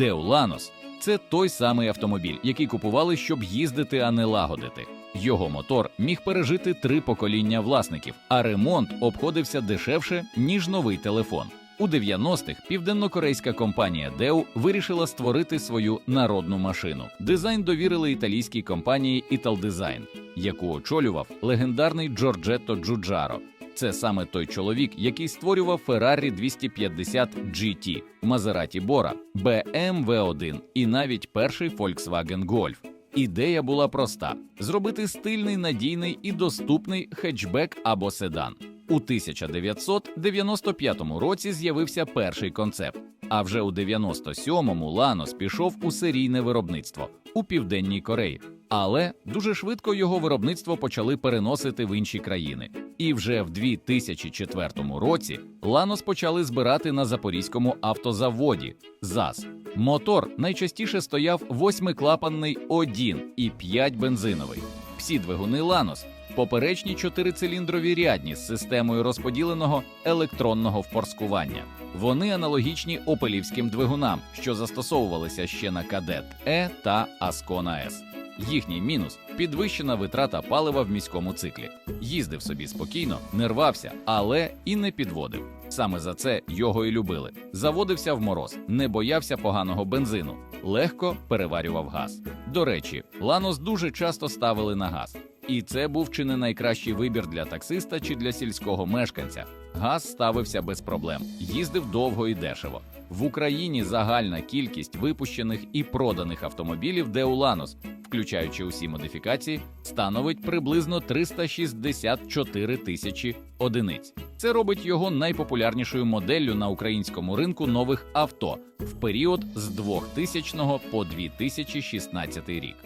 Део Ланос це той самий автомобіль, який купували, щоб їздити, а не лагодити. Його мотор міг пережити три покоління власників, а ремонт обходився дешевше, ніж новий телефон. У 90-х південнокорейська компанія Deo вирішила створити свою народну машину. Дизайн довірили італійській компанії Italdesign, яку очолював легендарний Джорджетто Джуджаро. Це саме той чоловік, який створював Ferrari 250 GT, Maserati Bora, BMW V1 і навіть перший Volkswagen Golf. Ідея була проста: зробити стильний, надійний і доступний хетчбек або седан. У 1995 році з'явився перший концепт. А вже у 97-му Ланос пішов у серійне виробництво у південній Кореї. Але дуже швидко його виробництво почали переносити в інші країни. І вже в 2004 році Ланос почали збирати на запорізькому автозаводі ЗАЗ. Мотор найчастіше стояв восьмиклапанний О1 і 5 бензиновий. Всі двигуни Ланос поперечні чотирициліндрові рядні з системою розподіленого електронного впорскування. Вони аналогічні опелівським двигунам, що застосовувалися ще на Кадет Е та Аскона С. Їхній мінус підвищена витрата палива в міському циклі. Їздив собі спокійно, не рвався, але і не підводив. Саме за це його і любили. Заводився в мороз, не боявся поганого бензину, легко переварював газ. До речі, Ланос дуже часто ставили на газ. І це був чи не найкращий вибір для таксиста чи для сільського мешканця. Газ ставився без проблем, їздив довго і дешево. В Україні загальна кількість випущених і проданих автомобілів Деуланос, включаючи усі модифікації, становить приблизно 364 тисячі одиниць. Це робить його найпопулярнішою моделлю на українському ринку нових авто в період з 2000 по 2016 рік.